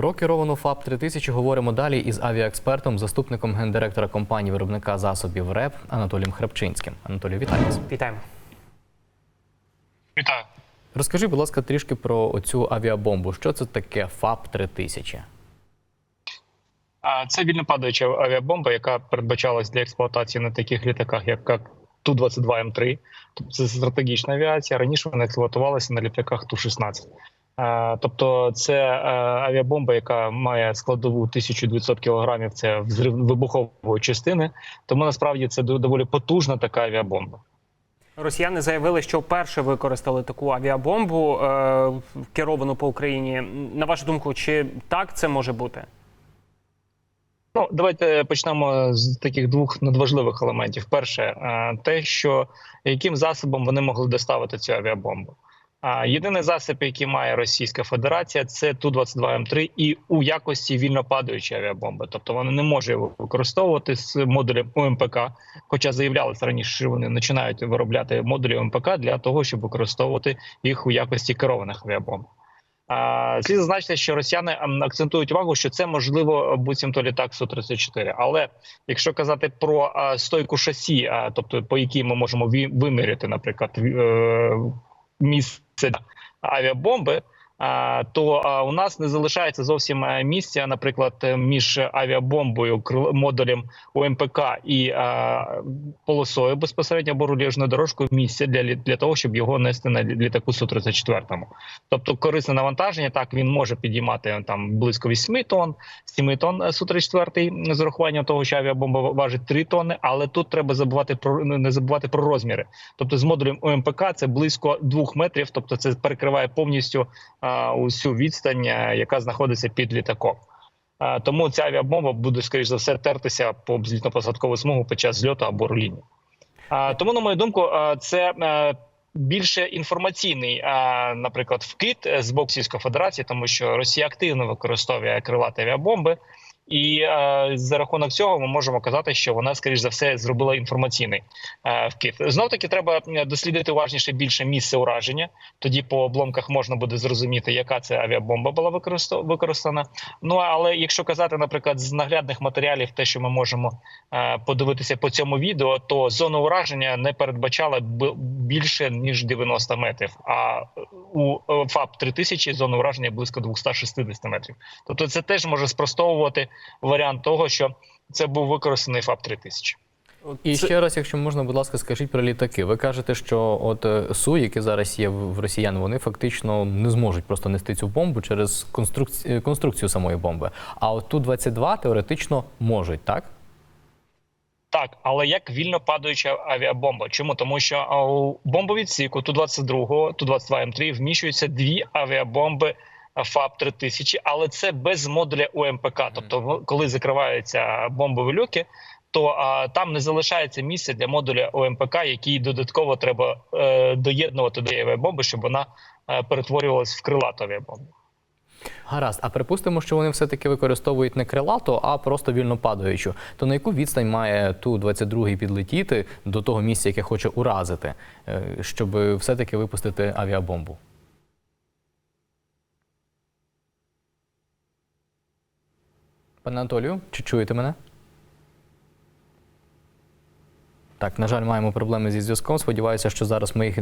Про керовану ФАП 3000 говоримо далі із авіаекспертом, заступником гендиректора компанії виробника засобів РЕП Анатолієм Храпчинським. Анатолій, вітаю вас. Вітаємо. Вітаю. Розкажи, будь ласка, трішки про оцю авіабомбу. Що це таке ФАП 3000 А це вільнопадаюча авіабомба, яка передбачалась для експлуатації на таких літаках, як Ту-22М3. Тобто це стратегічна авіація. Раніше вона експлуатувалася на літаках Ту-16. Тобто, це е, авіабомба, яка має складову 1200 кг, це взрив вибухової частини. Тому насправді це доволі потужна така авіабомба. Росіяни заявили, що вперше використали таку авіабомбу е, керовану по Україні. На вашу думку, чи так це може бути? Ну, давайте почнемо з таких двох надважливих елементів. Перше, е, те, що яким засобом вони могли доставити цю авіабомбу. Єдиний засіб, який має Російська Федерація, це Ту-22М3 і у якості вільно падаючої авіабомби. Тобто вони не можуть його використовувати з модулем УМПК, хоча заявлялися раніше, що вони починають виробляти модулі УМПК для того, щоб використовувати їх у якості керованих авіабомб. Слід зазначити, що росіяни ем, акцентують увагу, що це можливо буцімто літак су 34 Але якщо казати про стойку шасі, а, тобто по якій ми можемо виміряти, наприклад, ві- е, місце авіабомби. То у нас не залишається зовсім е, місця, наприклад, е, між авіабомбою, модулем УМПК і полосою безпосередньо або руліжною дорожкою місця для для того, щоб його нести на літаку су 34 Тобто корисне навантаження, так він може підіймати там близько 8 тонн, 7 тонн су 34 з урахуванням того, що авіабомба важить 3 тонни, але тут треба забувати про не забувати про розміри. Тобто з модулем ОМПК це близько 2 метрів, тобто це перекриває повністю усю відстань, яка знаходиться під літаком. Тому ця авіабомба буде скоріш за все тертися по злітно-посадкову смугу під час зльоту або руління. Тому, на мою думку, це е, більше інформаційний, наприклад, вкид е, з боку Сільської Федерації, тому що Росія активно використовує крилаті авіабомби. І е, за рахунок цього ми можемо казати, що вона, скоріш за все, зробила інформаційний е, вкид. Знов таки треба дослідити уважніше більше місце ураження. Тоді по обломках можна буде зрозуміти, яка це авіабомба була використана. Ну але якщо казати, наприклад, з наглядних матеріалів, те, що ми можемо е, подивитися по цьому відео, то зона ураження не передбачала більше ніж 90 метрів. А у е, ФАП 3000 зона ураження близько 260 метрів. Тобто, це теж може спростовувати варіант того, що це був використаний ФАП 3000. От І це- ще раз, якщо можна, будь ласка, скажіть про літаки. Ви кажете, що от е, Су, які зараз є в росіян, вони фактично не зможуть просто нести цю бомбу через конструкцію, конструкцію самої бомби. А от Ту-22 теоретично можуть, так? Так, але як вільно падаюча авіабомба. Чому? Тому що у бомбовідсіку Ту-22, Ту-22М3 вміщуються дві авіабомби ФАП 3000 але це без модуля УМПК. Тобто, коли закриваються бомбові люки, то а, там не залишається місця для модуля ОМПК, який додатково треба е, доєднувати до авіабомби, щоб вона е, перетворювалась в крилату авіабомбу. Гаразд, а припустимо, що вони все-таки використовують не крилату, а просто вільно падаючу. То на яку відстань має ту 22-й підлетіти до того місця, яке хоче уразити, е, щоб все-таки випустити авіабомбу? Пане Анатолію, чи чуєте мене? Так, на жаль, маємо проблеми зі зв'язком. Сподіваюся, що зараз ми їх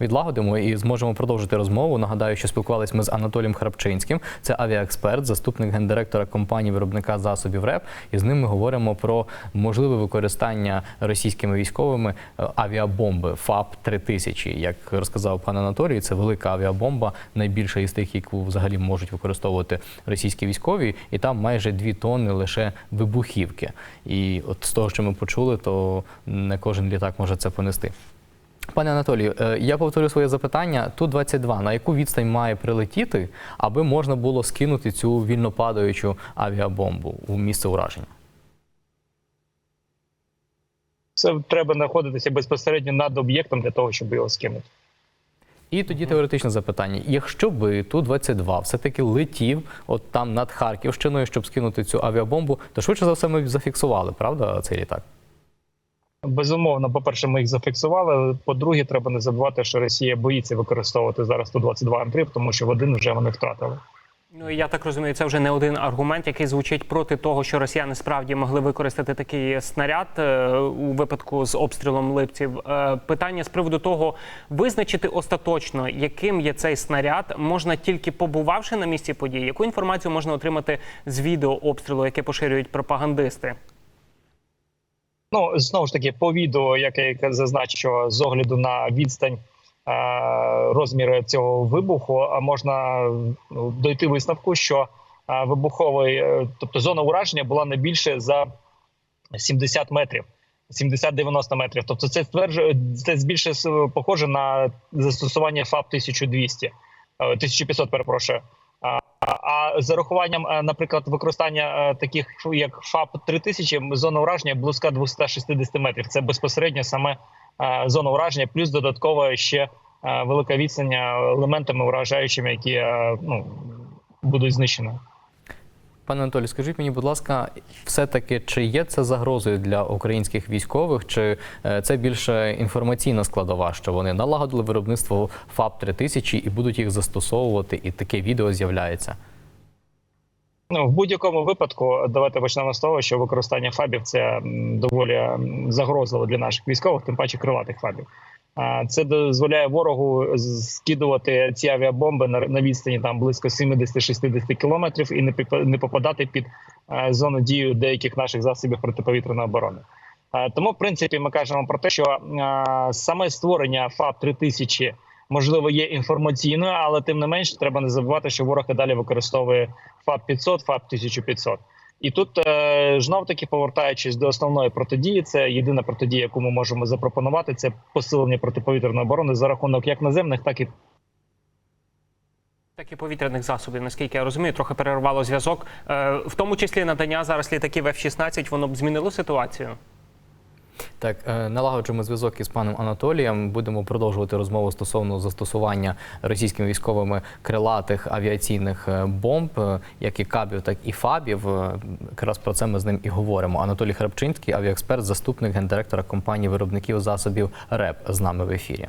відлагодимо і зможемо продовжити розмову. Нагадаю, що спілкувалися ми з Анатолієм Храпчинським. Це авіаексперт, заступник гендиректора компанії виробника засобів РЕП. І з ним ми говоримо про можливе використання російськими військовими е, авіабомби ФАП 3000 Як розказав пан Анатолій, це велика авіабомба, найбільша із тих, яку взагалі можуть використовувати російські військові, і там майже 2 тонни лише вибухівки. І от з того, що ми почули, то не кожен літак може це понести. Пане Анатолію, е, я повторю своє запитання. Ту-22, на яку відстань має прилетіти, аби можна було скинути цю вільно падаючу авіабомбу у місце ураження? Це треба знаходитися безпосередньо над об'єктом для того, щоб його скинути. І тоді теоретичне запитання: якщо би Ту-22 все-таки летів от там над Харківщиною, щоб скинути цю авіабомбу, то швидше за все ми б зафіксували, правда, цей літак? Безумовно, по-перше, ми їх зафіксували. По-друге, треба не забувати, що Росія боїться використовувати зараз Ту-22 М3, тому що в один вже вони втратили. Ну я так розумію, це вже не один аргумент, який звучить проти того, що росіяни справді могли використати такий снаряд е, у випадку з обстрілом липців. Е, Питання з приводу того, визначити остаточно, яким є цей снаряд, можна тільки побувавши на місці події. Яку інформацію можна отримати з відео обстрілу, яке поширюють пропагандисти? Ну знову ж таки, по відео, яке я зазначив, з огляду на відстань. е, Розміри цього вибуху а можна ну, дойти висновку, що е, вибуховий, е, тобто зона ураження була не більше за 70 метрів, 70-90 метрів. Тобто, це стверджує це більше похоже на застосування ФАП 1200, е, 1500, перепрошую. З урахуванням, е, наприклад, використання е, таких як ФАП 3000, зона ураження близька 260 метрів. Це безпосередньо саме е, зона ураження, плюс додатково ще е, велика відстань елементами уражаючими, які ну, будуть знищені. Пане Анатолій, скажіть мені, будь ласка, все-таки чи є це загрозою для українських військових, чи це більше інформаційна складова, що вони налагодили виробництво ФАП 3000 і будуть їх застосовувати, і таке відео з'являється? Ну, в будь-якому випадку, давайте почнемо з того, що використання фабів це доволі загрозливо для наших військових, тим паче крилатих фабів. Це дозволяє ворогу скидувати ці авіабомби на, відстані там близько 70-60 кілометрів і не попадати під зону дії деяких наших засобів протиповітряної оборони. Тому, в принципі, ми кажемо про те, що саме створення ФАБ 3000 можливо є інформаційною, але тим не менш треба не забувати, що ворог і далі використовує ФАБ 500, ФАБ 1500. І тут е, знов таки повертаючись до основної протидії, це єдина протидія, яку ми можемо запропонувати, це посилення протиповітряної оборони за рахунок як наземних, так і Так і повітряних засобів, наскільки я розумію, трохи перервало зв'язок. Е, В тому числі надання зараз літаків F-16, воно б змінило ситуацію. Так, е, налагоджуємо зв'язок із паном Анатолієм. Будемо продовжувати розмову стосовно застосування російськими військовими крилатих авіаційних е, бомб, е, як і кабів, так і фабів. Якраз про це ми з ним і говоримо. Анатолій Храпчинський, авіаексперт, заступник гендиректора компанії виробників засобів РЕП з нами в ефірі.